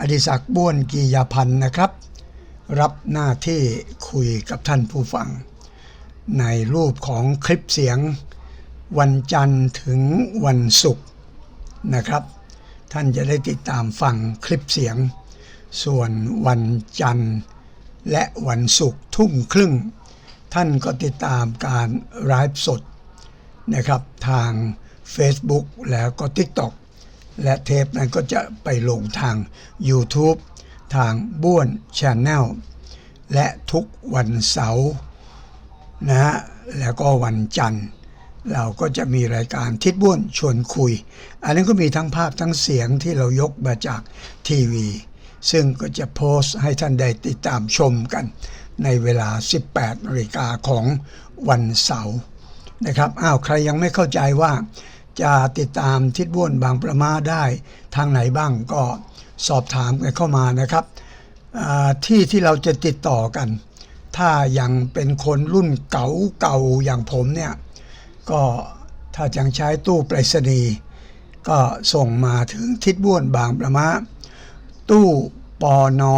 อดิศักดิ์บ้วนกียาพันธ์นะครับ รับหน้าที่คุยกับท่านผู้ฟัง ในรูปของคลิปเสียง วันจันทร์ถึงวันศุกร์นะครับ ท่านจะได้ติดตามฟังคลิปเสียง ส่วนวันจันทร์และวันศุกร์ทุ่มครึ่ง ท่านก็ติดตามการไลฟ์สดนะครับทาง Facebook แล้วก็ TikTok และเทปนั้นก็จะไปลงทาง YouTube ทางบ้วน Channel และทุกวันเสาร์นะฮะแล้วก็วันจันทร์ เราก็จะมีรายการทิดบ้วนชวนคุย อันนี้นก็มีทั้งภาพทั้งเสียงที่เรายกมาจากทีวี ซึ่งก็จะโพสต์ให้ท่านได้ติดตามชมกัน ในเวลา 18นาฬิกาของวันเสาร์นะครับ อ้าว ใครยังไม่เข้าใจว่า จะติดตามทิศบ้วนบางประมาได้ทางไหนบ้างก็สอบถามกันเข้ามานะครับ ที่ที่เราจะติดต่อกัน ถ้ายังเป็นคนรุ่นเก่าเก่าๆอย่างผมเนี่ยก็ถ้ายังใช้ตู้ไปรษณีย์ก็ส่งมาถึงทิศบ้วนบางประมาตู้ปอนอ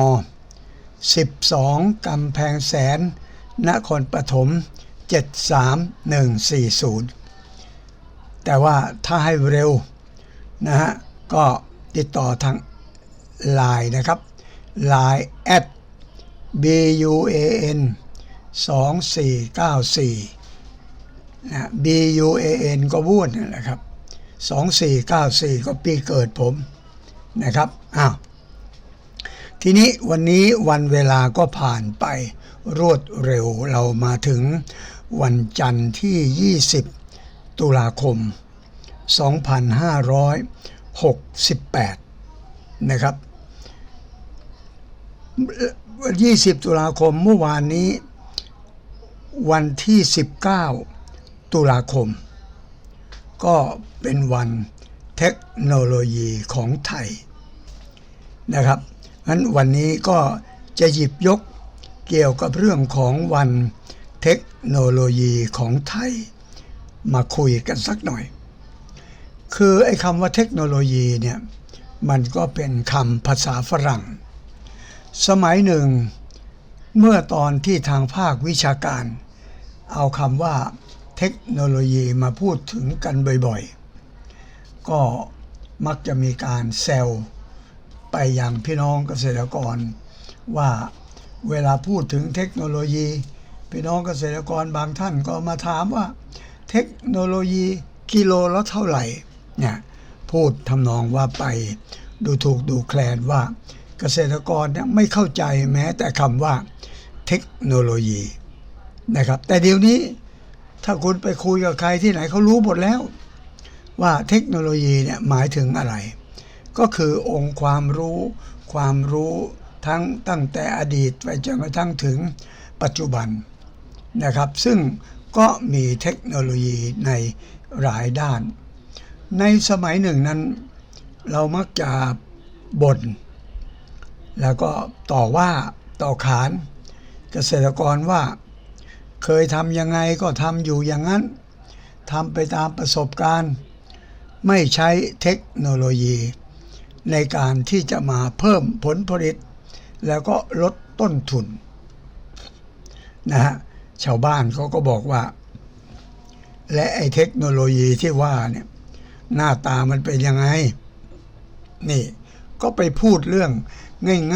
12 กำแพงแสน นครปฐม 73140 แต่ว่าถ้าให้เร็วนะฮะก็ติดต่อทาง Line นะครับ Line at BUAN 2494นะ BUAN ก็วุ่นนั่แหละครับ 2494 ก็ปีเกิดผมนะครับอ้าวทีนี้วันนี้วันเวลาก็ผ่านไปรวดเร็วเรามาถึงวันจันทร์ที่ 20 ตุลาคม 2568 นะครับ 20 ตุลาคมเมื่อวานนี้ วันที่ 19 ตุลาคม ก็เป็นวันเทคโนโลยีของไทยนะครับงั้นวันนี้ก็จะหยิบยกเกี่ยวกับเรื่องของวันเทคโนโลยีของไทย มาคุยกันสักหน่อย คือไอ้คำว่าเทคโนโลยีเนี่ยมันก็เป็นคำภาษาฝรั่ง สมัยหนึ่ง เมื่อตอนที่ทางภาควิชาการ เอาคำว่าเทคโนโลยีมาพูดถึงกันบ่อยๆ ก็มักจะมีการแซวไปยังพี่น้องเกษตรกร ว่าเวลาพูดถึงเทคโนโลยี พี่น้องเกษตรกรบางท่านก็มาถามว่า เทคโนโลยีกิโลละเท่าไหร่เนี่ยพูดทำนองว่าไปดูถูกดูแคลนว่าเกษตรกรเนี่ยไม่เข้าใจแม้แต่คำว่าเทคโนโลยีนะครับ แต่เดี๋ยวนี้ถ้าคุณไปคุยกับใครที่ไหนเขารู้หมดแล้ว ว่าเทคโนโลยีเนี่ยหมายถึงอะไร ก็คือองค์ความรู้ ความรู้ทั้งตั้งแต่อดีตไปจนกระทั่งถึงปัจจุบันนะครับ ซึ่ง ก็มีเทคโนโลยีในหลายด้าน ในสมัยหนึ่งนั้น เรามักจะบ่นแล้วก็ต่อว่าต่อขาน เกษตรกรว่า เคยทำยังไงก็ทำอยู่อย่างนั้นทำไปตามประสบการณ์ ไม่ใช้เทคโนโลยี ในการที่จะมาเพิ่มผลผลิต แล้วก็ลดต้นทุนนะฮะ ชาวบ้านเขาก็บอกว่า และไอ้เทคโนโลยีที่ว่าเนี่ย หน้าตามันเป็นยังไง นี่ ก็ไปพูดเรื่อง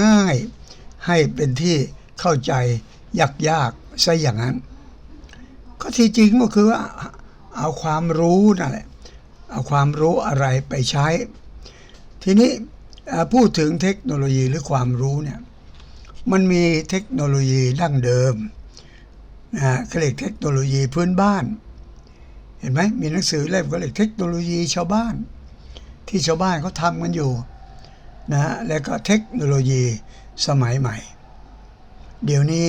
ง่ายๆ ให้เป็นที่เข้าใจยากๆซะอย่างนั้น ก็ที่จริงก็คือว่าเอาความรู้นั่นแหละ เอาความรู้อะไรไปใช้ ทีนี้พูดถึงเทคโนโลยีหรือความรู้เนี่ย มันมีเทคโนโลยีดั้งเดิม นะฮะเขาเรียกเทคโนโลยีพื้นบ้าน เห็นไหมมีหนังสือเล่มก็เรียกเทคโนโลยีชาวบ้าน ที่ชาวบ้านเขาทำกันอยู่นะฮะแล้วก็เทคโนโลยีสมัยใหม่ เดี๋ยวนี้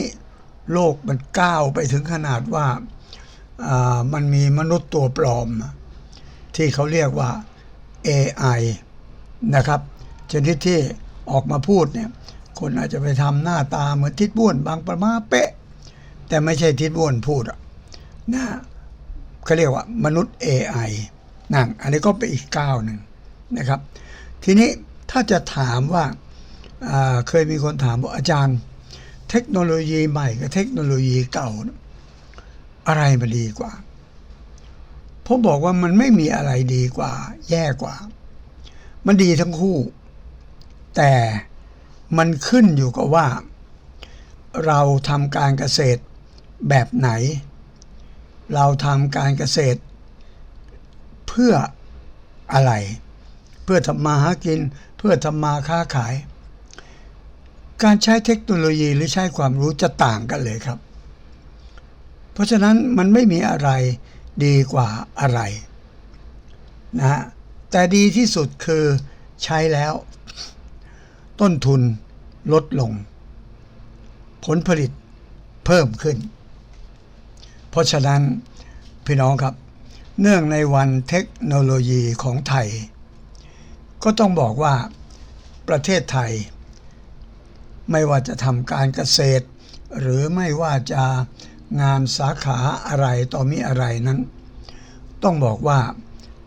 โลกมันก้าวไปถึงขนาดว่าอ่ามันมีมนุษย์ตัวปลอม ที่เขาเรียกว่า AI นะครับ ชนิดที่ออกมาพูดเนี่ย คนอาจจะไปทำหน้าตาเหมือนทิดบ้วนบางประมาเป๊ะ แต่ไม่ใช่ทิดบ้วนพูดนะเขาเรียกว่ามนุษย์ AI นั่นอันนี้ก็เป็นอีกก้าวหนึ่งนะครับ ทีนี้ถ้าจะถามว่าาเคยมีคนถามว่าอาจารย์ เทคโนโลยีใหม่กับเทคโนโลยีเก่า อะไรมันดีกว่าผมบอกว่ามันไม่มีอะไรดีกว่า แย่กว่า มันดีทั้งคู่ แต่มันขึ้นอยู่กับว่า เราทำการเกษตร แบบไหน เราทำการเกษตร เพื่ออะไร เพื่อทำมาหากิน เพื่อทำมาค้าขาย การใช้เทคโนโลยีหรือใช้ความรู้จะต่างกันเลยครับ เพราะฉะนั้นมันไม่มีอะไรดีกว่าอะไรนะแต่ดีที่สุดคือใช้แล้ว ต้นทุนลดลง ผลผลิตเพิ่มขึ้น เพราะฉะนั้นพี่น้องครับ เนื่องในวันเทคโนโลยีของไทย ก็ต้องบอกว่าประเทศไทย ไม่ว่าจะทำการเกษตร หรือไม่ว่าจะงานสาขาอะไรต่อมีอะไรนั้น ต้องบอกว่า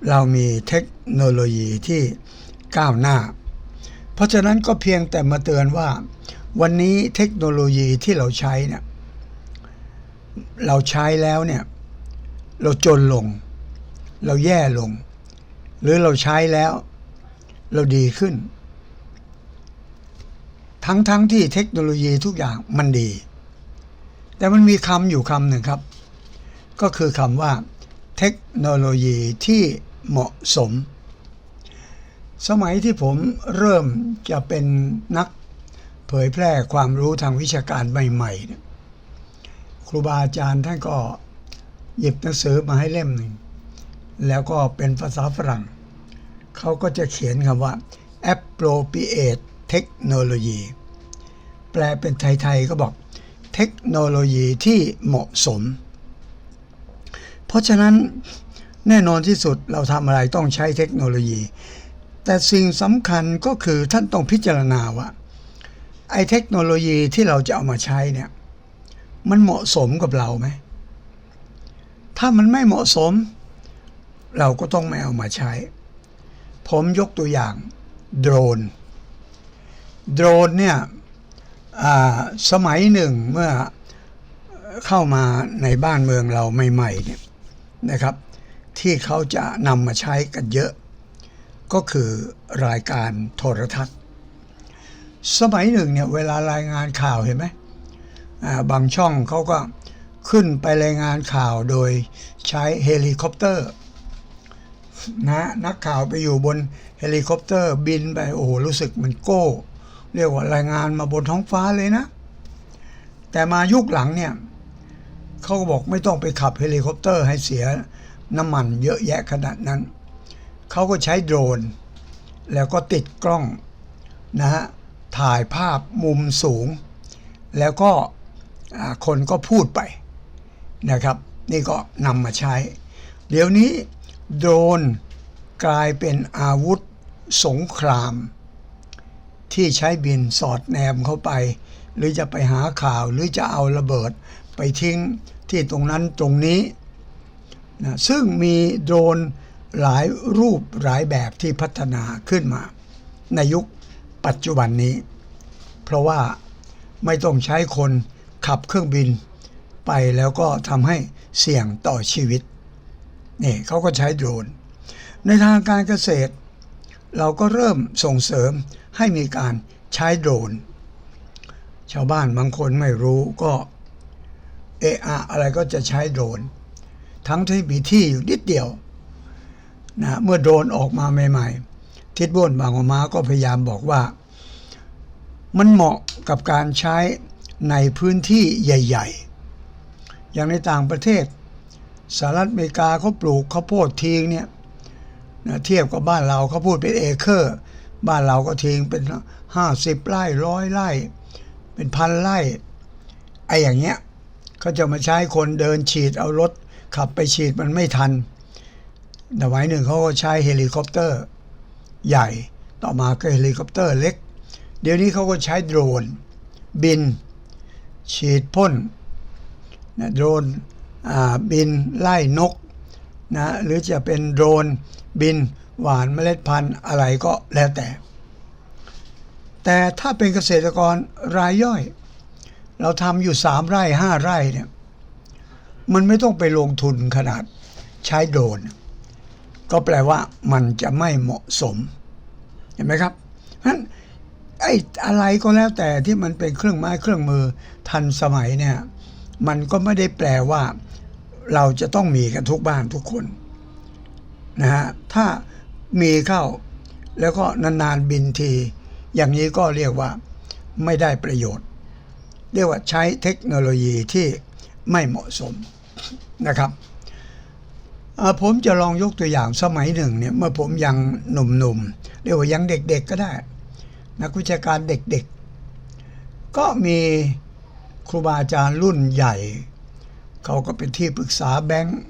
เรามีเทคโนโลยีที่ก้าวหน้า เพราะฉะนั้นก็เพียงแต่มาเตือนว่า วันนี้เทคโนโลยีที่เราใช้เนี่ย เราใช้แล้วเนี่ย เราจนลง เราแย่ลง หรือเราใช้แล้ว เราดีขึ้น ทั้งๆทที่เทคโนโลยีทุกอย่างมันดี แต่มันมีคำอยู่คำหนึ่งครับ ก็คือคำว่า เทคโนโลยีที่เหมาะสม สมัยที่ผมเริ่มจะเป็นนักเผยแพร่ความรู้ทางวิชาการใหม่ๆเนี่ย ครูบาอาจารย์ท่านก็หยิบหนังสือมาให้เล่มหนึ่ง แล้วก็เป็นภาษาฝรั่ง เขาก็จะเขียนคำว่า appropriate technology แปลเป็นไทย ๆ ก็บอกเทคโนโลยีที่เหมาะสม เพราะฉะนั้นแน่นอนที่สุดเราทำอะไรต้องใช้เทคโนโลยี แต่สิ่งสำคัญก็คือท่านต้องพิจารณาว่าไอ้เทคโนโลยีที่เราจะเอามาใช้เนี่ย มันเหมาะสมกับเราไหม ถ้ามันไม่เหมาะสม เราก็ต้องไม่เอามาใช้ ผมยกตัวอย่างโดรน โดรนเนี่ยสมัยหนึ่งเมื่อเข้ามาในบ้านเมืองเราใหม่ๆเนี่ยนะครับ ที่เขาจะนำมาใช้กันเยอะ ก็คือรายการโทรทัศน์ สมัยหนึ่งเนี่ยเวลารายงานข่าวเห็นไหม บางช่องเขาก็ขึ้นไปรายงานข่าวโดยใช้เฮลิคอปเตอร์นะนักข่าวไปอยู่บนเฮลิคอปเตอร์บินไปโอ้โหรู้สึกมันโก้ เรียกว่ารายงานมาบนท้องฟ้าเลยนะ แต่มายุคหลังเนี่ยเขาก็บอกไม่ต้องไปขับเฮลิคอปเตอร์ให้เสียน้ำมันเยอะแยะขนาดนั้น เขาก็ใช้โดรน แล้วก็ติดกล้องนะฮะถ่ายภาพมุมสูง แล้วก็ คนก็พูดไปนะครับ นี่ก็นำมาใช้ เดี๋ยวนี้โดรนกลายเป็นอาวุธสงคราม ที่ใช้บินสอดแนมเข้าไป หรือจะไปหาข่าวหรือจะเอาระเบิดไปทิ้งที่ตรงนั้นตรงนี้นะซึ่งมีโดรนหลายรูปหลายแบบที่พัฒนาขึ้นมา ในยุคปัจจุบันนี้ เพราะว่าไม่ต้องใช้คน ขับเครื่องบินไปแล้วก็ทำให้เสี่ยงต่อชีวิตนี่เขาก็ใช้โดรน ในทางการเกษตร เราก็เริ่มส่งเสริมให้มีการใช้โดรน ชาวบ้านบางคนไม่รู้ก็เอะอะอะไรก็จะใช้โดรน ทั้งที่มีที่อยู่นิดเดียวนะเมื่อโดรนออกมาใหม่ ๆ ทิศบ้วนบางอมาก็พยายามบอกว่า มันเหมาะกับการใช้ ในพื้นที่ใหญ่ ๆ อย่างในต่างประเทศสหรัฐอเมริกาเขาปลูกข้าวโพดทิ้งเนี่ยนะเทียบกับบ้านเราเขาพูดเป็นเอเคอร์ บ้านเราก็ทิ้งเป็นห้าสิบไร่ร้อยไร่ เป็นพันไร่ไอ้อย่างเงี้ยเขาจะมาใช้คนเดินฉีดเอารถขับไปฉีดมันไม่ทันแต่ไว้หนึ่งเขาก็ใช้เฮลิคอปเตอร์ ใหญ่ต่อมาก็เฮลิคอปเตอร์เล็ก เดี๋ยวนี้เขาก็ใช้โดรน บิน ฉีดพ่นนะโดรนบินไล่นกนะหรือจะเป็นโดรนบินหวานเมล็ดพันธุ์อะไรก็แล้วแต่ แต่ถ้าเป็นเกษตรกรรายย่อย เราทำอยู่สามไร่ห้าไร่เนี่ยมันไม่ต้องไปลงทุนขนาดใช้โดรนก็แปลว่ามันจะไม่เหมาะสม เห็นไหมครับเพราะฉะนั้น ไอ้อะไรก็แล้วแต่ที่มันเป็นเครื่องไม้เครื่องมือทันสมัยเนี่ย มันก็ไม่ได้แปลว่าเราจะต้องมีกันทุกบ้านทุกคนนะฮะถ้ามีเข้าแล้วก็นานๆบินที อย่างนี้ก็เรียกว่าไม่ได้ประโยชน์ เรียกว่าใช้เทคโนโลยีที่ไม่เหมาะสมนะครับผมจะลองยกตัวอย่างสมัยหนึ่งเนี่ยเมื่อผมยังหนุ่มๆเรียกว่ายังเด็กๆก็ได้ นักวิชาการเด็กๆ ก็มีครูบาอาจารย์รุ่นใหญ่ เขาก็เป็นที่ปรึกษาแบงค์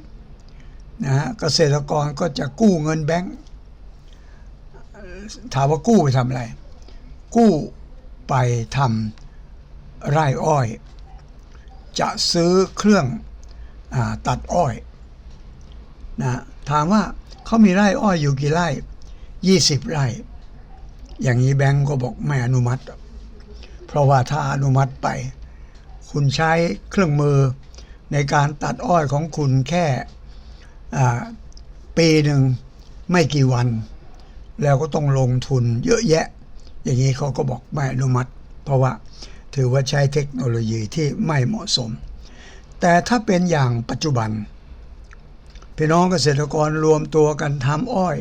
นะฮะเกษตรกรก็จะกู้เงินแบงค์ถามว่ากู้ไปทำอะไร กู้ไปทำไร่อ้อย จะซื้อเครื่องอตัดอ้อยนะถามว่าเขามีไร่อ้อยอยู่กี่ไร่ 20 ไร่ อย่างนี้แบงก์ก็บอกไม่อนุมัติ เพราะว่าถ้าอนุมัติไป คุณใช้เครื่องมือในการตัดอ้อยของคุณแค่ปีหนึ่งไม่กี่วัน แล้วก็ต้องลงทุนเยอะแยะ อย่างนี้เขาก็บอกไม่อนุมัติ เพราะว่าถือว่าใช้เทคโนโลยีที่ไม่เหมาะสม แต่ถ้าเป็นอย่างปัจจุบันพี่น้องเกษตรกรรวมตัวกันทำอ้อย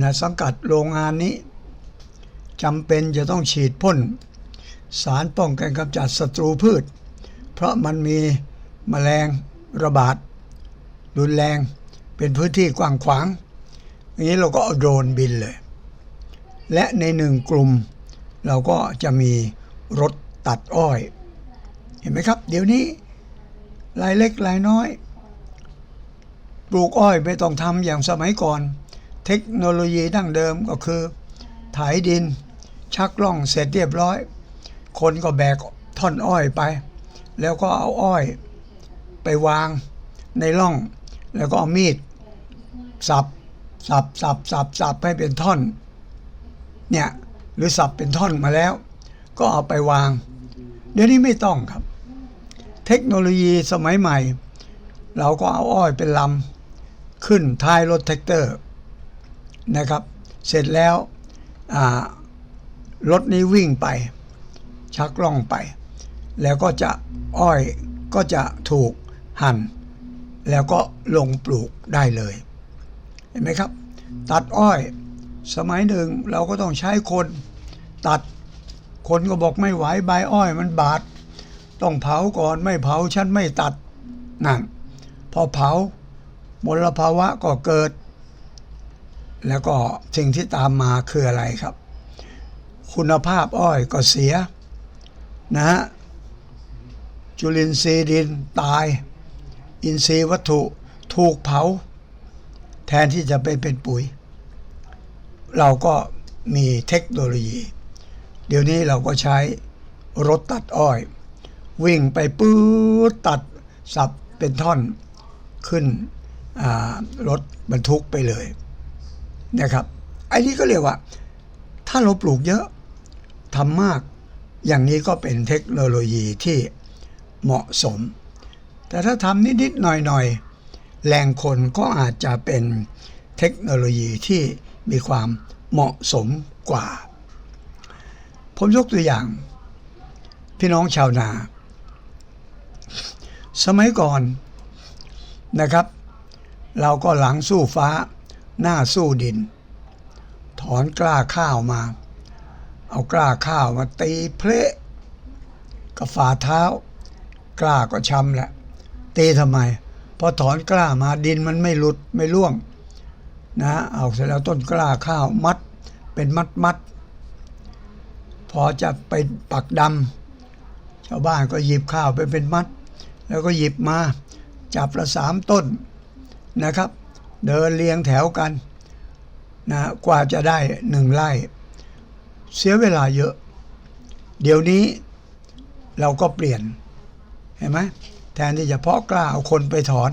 นะสังกัดโรงงานนี้ จำเป็นจะต้องฉีดพ่น สารป้องกันกำจัดศัตรูพืช เพราะมันมีแมลงระบาด รุนแรงเป็นพื้นที่กว้างขวางอย่างนี้เราก็เอาโดรนบินเลย และในหนึ่งกลุ่ม เราก็จะมีรถตัดอ้อย เห็นไหมครับ เดี๋ยวนี้รายเล็กรายน้อย ปลูกอ้อยไม่ต้องทำอย่างสมัยก่อน เทคโนโลยีดั้งเดิมก็คือ ไถดิน ชักล่องเสร็จเรียบร้อย คนก็แบกท่อนอ้อยไป แล้วก็เอาอ้อย ไปวางในร่อง แล้วก็เอามีด สับสับสับสับสับให้เป็นท่อน เนี่ยหรือสับเป็นท่อนมาแล้ว ก็เอาไปวาง เดี๋ยวนี้ไม่ต้องครับ เทคโนโลยีสมัยใหม่ เราก็เอาอ้อยเป็นลำขึ้นท้ายรถแท็กเตอร์นะครับ เสร็จแล้ว รถนี้วิ่งไป ชักล่องไป แล้วก็จะอ้อยก็จะถูกหั่น แล้วก็ลงปลูกได้เลย เห็นไหมครับ ตัดอ้อย สมัยหนึ่งเราก็ต้องใช้คนตัดคนก็บอกไม่ไหวใบอ้อยมันบาด ต้องเผาก่อนไม่เผาฉันไม่ตัดนั่นพอเผามลภาวะก็เกิด แล้วก็สิ่งที่ตามมาคืออะไรครับ คุณภาพอ้อยก็เสียนะฮะจุลินทรีย์ดินตาย อินทรีย์วัตถุถูกเผา แทนที่จะไปเป็นปุ๋ย เราก็มีเทคโนโลยี เดี๋ยวนี้เราก็ใช้รถตัดอ้อย วิ่งไปปื๊ดตัดสับเป็นท่อนขึ้นรถบรรทุกไปเลย นะครับ ไอ้นี้ก็เรียกว่า ถ้าเราปลูกเยอะทำมาก อย่างนี้ก็เป็นเทคโนโลยีที่เหมาะสม แต่ถ้าทำนิดๆหน่อยๆแรงคนก็อาจจะเป็นเทคโนโลยีที่มีความเหมาะสมกว่า ผมยกตัวอย่าง พี่น้องชาวนา สมัยก่อนนะครับ เราก็หลังสู้ฟ้า หน้าสู้ดิน ถอนกล้าข้าวมา เอากล้าข้าวมาตีเพลากับฝ่าเท้า กล้าก็ช้ำแหละตีทำไมพอถอนกล้ามาดินมันไม่หลุดไม่ร่วง นะ เอาเสร็จแล้วต้นกล้าข้าวมัด เป็นมัดมัดพอจะไปปักดำชาวบ้านก็หยิบข้าวไปเป็นมัด แล้วก็หยิบมาจับละสามต้นนะครับ เดินเรียงแถวกันนะกว่าจะได้หนึ่งไร่ เสียเวลาเยอะ เดี๋ยวนี้เราก็เปลี่ยน เห็นไหมแทนที่จะเพาะกล้าเอาคนไปถอน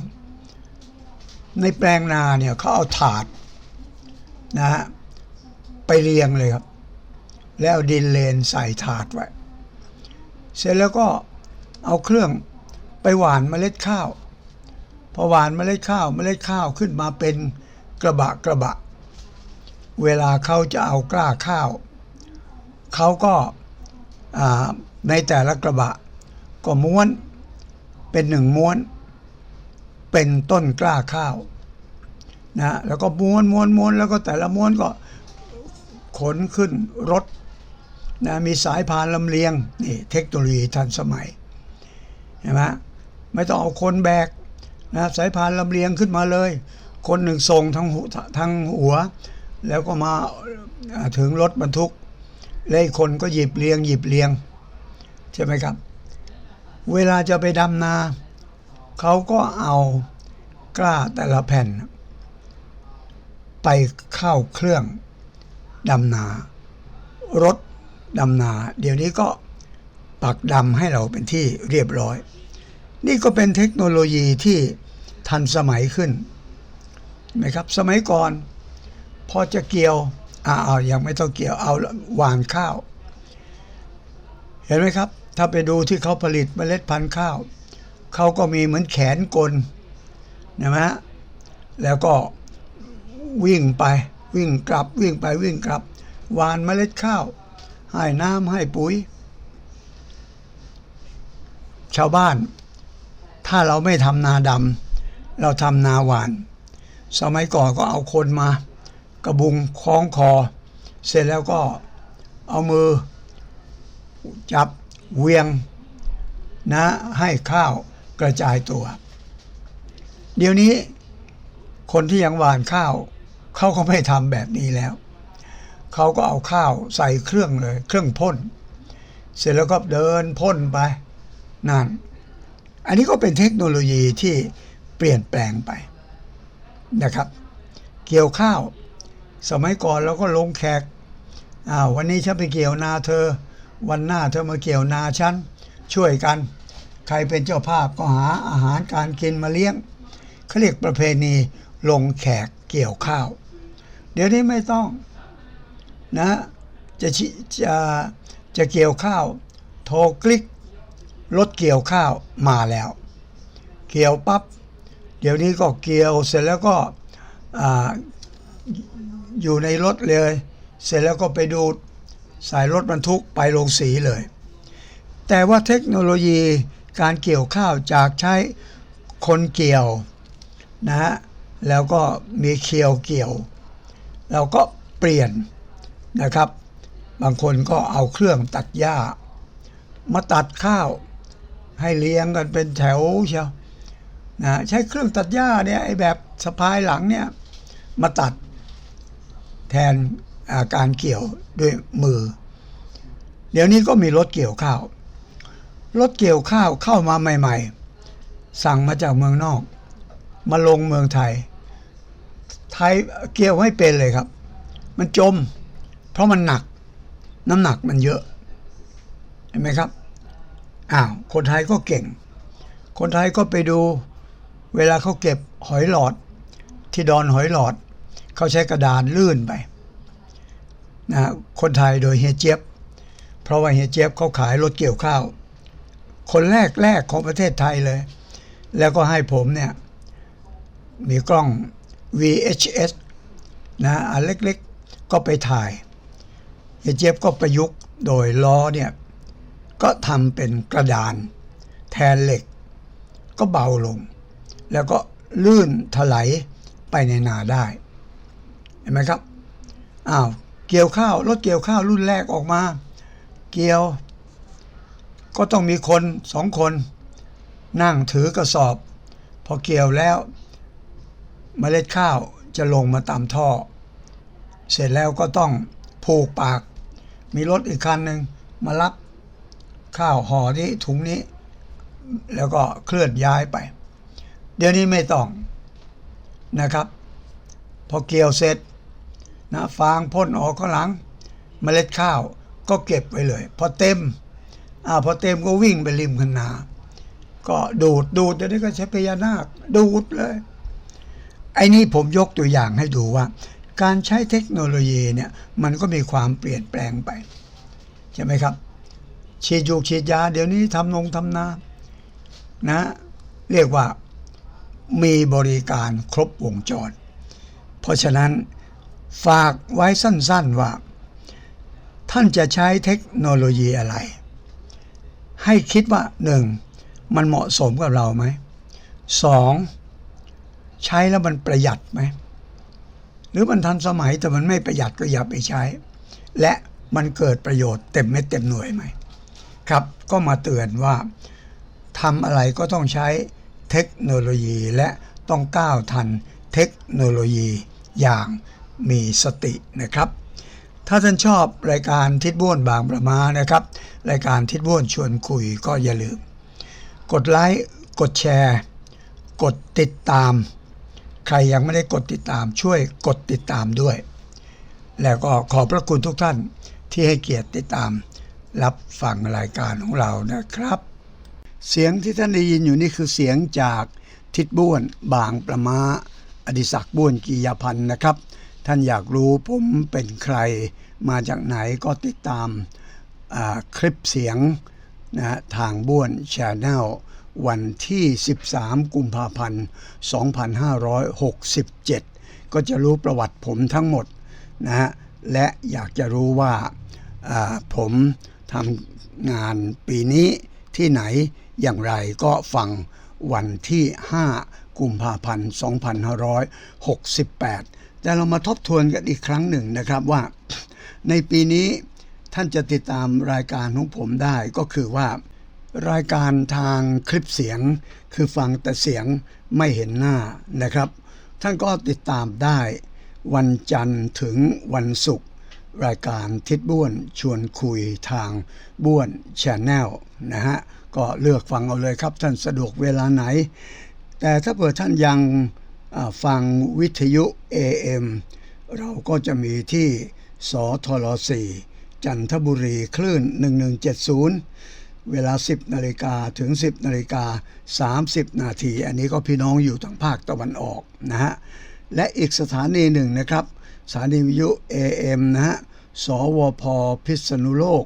ในแปลงนาเนี่ยเขาเอาถาดนะฮะไปเรียงเลยครับ แล้วดินเลนใส่ถาดไว้ เสร็จแล้วก็เอาเครื่องไปหว่านเมล็ดข้าว พอหวานเมล็ดข้าวเมล็ดข้าวขึ้นมาเป็นกระบะกระบะ เวลาเขาจะเอากล้าข้าว เขาก็ในแต่ละกระบะ ก็ม้วนเป็นหนึ่งม้วน เป็นต้นกล้าข้าวนะแล้วก็ม้วนม้วนม้วนแล้วก็แต่ละม้วนก็ขนขึ้นรถนะมีสายพานลำเลียงนี่เทคโนโลยีทันสมัยเห็นไหมไม่ต้องเอาคนแบก นะสายพานลำเลียงขึ้นมาเลย คนหนึ่งส่งทั้งหัวทั้งหัว แล้วก็มาถึงรถบรรทุกแล้วอีกคนก็หยิบเรียง หยิบเรียง ใช่ไหมครับ เวลาจะไปดำนาเขาก็เอากล้าแต่ละแผ่น ไปเข้าเครื่องดำนา รถดำนา เดี๋ยวนี้ก็ปักดำให้เราเป็นที่เรียบร้อย นี่ก็เป็นเทคโนโลยีที่ ทันสมัยขึ้นไหมครับ สมัยก่อน พอจะเกี่ยวอาเอายังไม่ต้องเกี่ยวเอาหวานข้าว เห็นไหมครับ ถ้าไปดูที่เขาผลิตเมล็ดพันธุ์ข้าวเขาก็มีเหมือนแขนกลนะฮะแล้วก็วิ่งไปวิ่งกลับวิ่งไปวิ่งกลับหวานเมล็ดข้าว ให้น้ำให้ปุ๋ย ชาวบ้าน ถ้าเราไม่ทำนาดำ เราทำนาหวาน สมัยก่อนก็เอาคนมา กระบุงคล้องคอ เสร็จแล้วก็เอามือ จับเวียงนะให้ข้าวกระจายตัว เดี๋ยวนี้คนที่ยังหวานข้าวเขาก็ไม่ทำแบบนี้แล้วเขาก็เอาข้าวใส่เครื่องเลย เครื่องพ่น เสร็จแล้วก็เดินพ่นไปนั่น อันนี้ก็เป็นเทคโนโลยีที่ ปลี่ยนแปลงไปนะครับ เกี่ยวข้าว สมัยก่อนเราก็ลงแขกอ้าววันนี้ฉันไปเกี่ยวนาเธอ วันหน้าเธอมาเกี่ยวนาฉันช่วยกัน ใครเป็นเจ้าภาพก็หาอาหารการกินมาเลี้ยงเขาเรียกประเพณีลงแขกเกี่ยวข้าว เดี๋ยวนี้ไม่ต้องนะจะจะจะเกี่ยวข้าว โทรคลิกรถเกี่ยวข้าวมาแล้ว เกี่ยวปับ๊บ เดี๋ยวนี้ก็เกี่ยว เสร็จแล้วก็ออยู่ในรถเลย เสร็จแล้วก็ไปดูดใส่รถบรรทุกไปลงสีเลย แต่ว่าเทคโนโลยีการเกี่ยวข้าวจากใช้คนเกี่ยวนะฮะแล้วก็มีเคียวเกี่ยว เราก็เปลี่ยนนะครับ บางคนก็เอาเครื่องตัดหญ้า มาตัดข้าว ให้เลี้ยงกันเป็นแถวเชียว นะใช้เครื่องตัดหญ้าเนี่ยไอ้แบบสะพายหลังเนี่ยมาตัดแทนาการเกี่ยวด้วยมือ เดี๋ยวนี้ก็มีรถเกี่ยวข้าว รถเกี่ยวข้าวเข้ามาใหม่ ๆ สั่งมาจากเมืองนอก มาลงเมืองไทย ไทยเกี่ยวไม่เป็นเลยครับ มันจม เพราะมันหนัก น้ำหนักมันเยอะ เห็นไหมครับอ้าวคนไทยก็เก่ง คนไทยก็ไปดู เวลาเขาเก็บหอยหลอด ที่ดอนหอยหลอด เขาใช้กระดานลื่นไปนะคนไทยโดยเฮียเจี๊ยบ เพราะว่าเฮียเจี๊ยบเขาขายรถเกี่ยวข้าว คนแรกแรกของประเทศไทยเลย แล้วก็ให้ผมเนี่ย มีกล้อง VHS นะอันเล็กๆ ก็ไปถ่ายเฮียเจี๊ยบก็ประยุกต์โดยล้อเนี่ย ก็ทำเป็นกระดาน แทนเหล็ก ก็เบาลง แล้วก็ลื่นถลายไปในนาได้ เห็นไหมครับอ้าวเกี่ยวข้าวรถเกี่ยวข้าวรุ่นแรกออกมา เกี่ยว ก็ต้องมีคนสองคน นั่งถือกระสอบ พอเกี่ยวแล้วเมล็ดข้าวจะลงมาตามท่อ เสร็จแล้วก็ต้องผูกปาก มีรถอีกคันหนึ่งมารับข้าวห่อนี้ถุงนี้ แล้วก็เคลื่อนย้ายไป เดี๋ยวนี้ไม่ต้องนะครับ พอเกี่ยวเสร็จนะฟางพ่นออกข้างหลังเมล็ดข้าวก็เก็บไว้เลย พอเต็มอ่าพอเต็มก็วิ่งไปริมคันนา ก็ดูดดูดเดี๋ยวนี้ก็ใช้พญานาค ดูดเลย ไอ้นี่ผมยกตัวอย่างให้ดูว่า การใช้เทคโนโลยีเนี่ยมันก็มีความเปลี่ยนแปลงไป ใช่ไหมครับ ฉีดยูฉีดยา เดี๋ยวนี้ทำนงทำนานะ เรียกว่า มีบริการครบวงจร เพราะฉะนั้นฝากไว้สั้นๆว่า ท่านจะใช้เทคโนโลยีอะไร ให้คิดว่าหนึ่งมันเหมาะสมกับเราไหมสองใช้แล้วมันประหยัดไหม หรือมันทันสมัยแต่มันไม่ประหยัดก็อย่าไปใช้ และมันเกิดประโยชน์เต็มเม็ดเต็มหน่วยไหมครับ ก็มาเตือนว่าทำอะไรก็ต้องใช้ เทคโนโลยีและต้องก้าวทันเทคโนโลยีอย่างมีสตินะครับ ถ้าท่านชอบรายการทิศบ้วนบางประมานะครับ รายการทิศบ้วนชวนคุยก็อย่าลืม กดไลค์กดแชร์ กดติดตาม ใครยังไม่ได้กดติดตามช่วยกดติดตามด้วย แล้วก็ขอบพระคุณทุกท่านที่ให้เกียรติติดตามรับฟังรายการของเรานะครับ เสียงที่ท่านได้ยินอยู่นี่คือเสียงจากทิดบ้วนบางประมาอดิศักดิ์บ้วนกียาพันธ์นะครับ ท่านอยากรู้ผมเป็นใคร มาจากไหนก็ติดตามคลิปเสียงนะทางบ้วนชาแนลวันที่ 13 กุมภาพันธ์ 2567 ก็จะรู้ประวัติผมทั้งหมดนะฮะและอยากจะรู้ว่าผมทำงานปีนี้ที่ไหน อย่างไรก็ฟังวันที่ 5 กุมภาพันธ์ 2568 แต่เรามาทบทวนกันอีกครั้งหนึ่งนะครับว่า ในปีนี้ท่านจะติดตามรายการของผมได้ก็คือว่า รายการทางคลิปเสียง คือฟังแต่เสียงไม่เห็นหน้านะครับ ท่านก็ติดตามได้ วันจันทร์ถึงวันศุกร์รายการทิศบ้วนชวนคุยทางบ้วนชแนลนะฮะ ก็เลือกฟังเอาเลยครับท่านสะดวกเวลาไหน แต่ถ้าเผื่อท่านยังฟังวิทยุ AM เราก็จะมีที่สทล4จันทบุรีคลื่น 1170 เวลา 10นาฬิกาถึง 10นาฬิกา30 นาที อันนี้ก็พี่น้องอยู่ทางภาคตะวันออกนะฮะ และอีกสถานีหนึ่งนะครับ สถานีวิทยุ AM นะฮะ สวพพิษณุโลก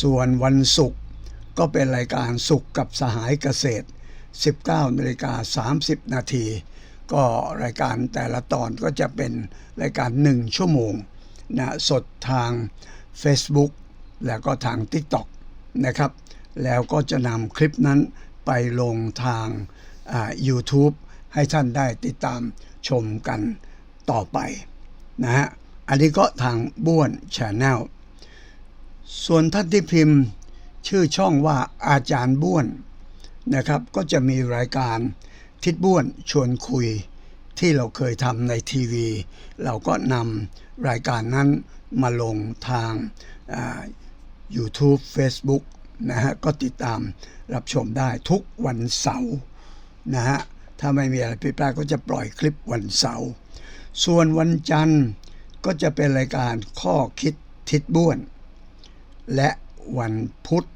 ส่วนวันศุกร์ก็เป็นรายการสุขกับสหายเกษตร 19นาฬิกา30 นาที ก็รายการแต่ละตอนก็จะเป็นรายการ 1 ชั่วโมงนะสดทาง Facebook แล้วก็ทาง TikTok นะครับ แล้วก็จะนำคลิปนั้นไปลงทางอ่า YouTube ให้ท่านได้ติดตามชมกันต่อไปนะฮะ อันนี้ก็ทางบ้วนชาแนล ส่วนท่านที่พิมพ์ ชื่อช่องว่าอาจารย์บ้วนนะครับ ก็จะมีรายการทิดบ้วนชวนคุย ที่เราเคยทำในทีวี เราก็นำรายการนั้นมาลงทาง YouTube Facebook นะฮะก็ติดตามรับชมได้ทุกวันเสาร์นะฮะถ้าไม่มีอะไรผิดพลาดก็จะปล่อยคลิปวันเสาร์ส่วนวันจันทร์ก็จะเป็นรายการข้อคิดทิดบ้วน และวันพุธ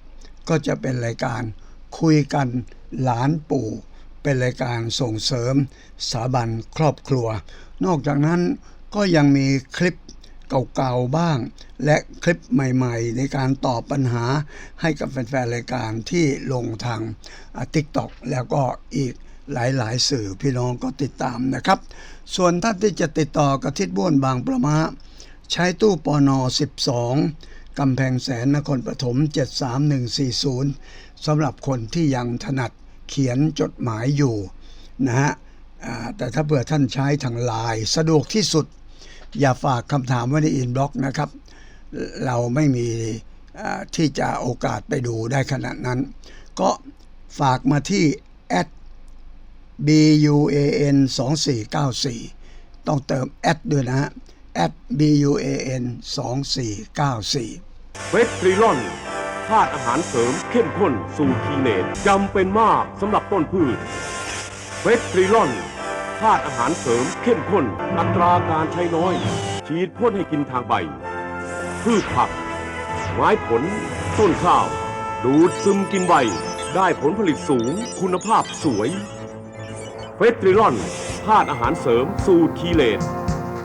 ก็จะเป็นรายการคุยกันหลานปู่ เป็นรายการส่งเสริมสถาบันครอบครัว นอกจากนั้นก็ยังมีคลิปเก่าๆบ้าง และคลิปใหม่ๆ ในการตอบปัญหาให้กับแฟนๆรายการที่ลงทางทิกตอกแล้วก็อีกหลายๆ สื่อพี่น้องก็ติดตามนะครับ ส่วนท่านที่จะติดต่อกับทิดบ้วนบางประมาใช้ตู้ปอนอ12 กำแพงแสนนครปฐม 73140สำหรับคนที่ยังถนัดเขียนจดหมายอยู่นะฮะแต่ถ้าเผื่อท่านใช้ทางไลน์สะดวกที่สุด อย่าฝากคำถามไว้ในอินบล็อกนะครับ เราไม่มีที่จะโอกาสไปดูได้ขนาดนั้น ก็ฝากมาที่ buan 2494ต้องเติมแอดด้วยนะฮะ at buan 2494เวสตรีลอนธาตุอาหารเสริมเข้มข้นสูตรคีเนตจำเป็นมากสำหรับต้นพืชเวสตรีลอนธาตุอาหารเสริมเข้มข้น อัตราการใช้น้อย ฉีดพ่นให้กินทางใบ พืชผัก ไม้ผล ต้นข้าว ดูดซึมกินใบ ได้ผลผลิตสูง คุณภาพสวยเวสตรีลอนธาตุอาหารเสริมสูตรคีเลต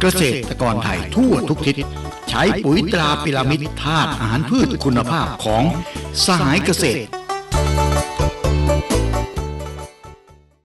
เกษตรกรไทยทั่วทุกทิศ ใช้ปุ๋ยตราพิรามิดธาตุอาหารพืชคุณภาพของสหายเกษตร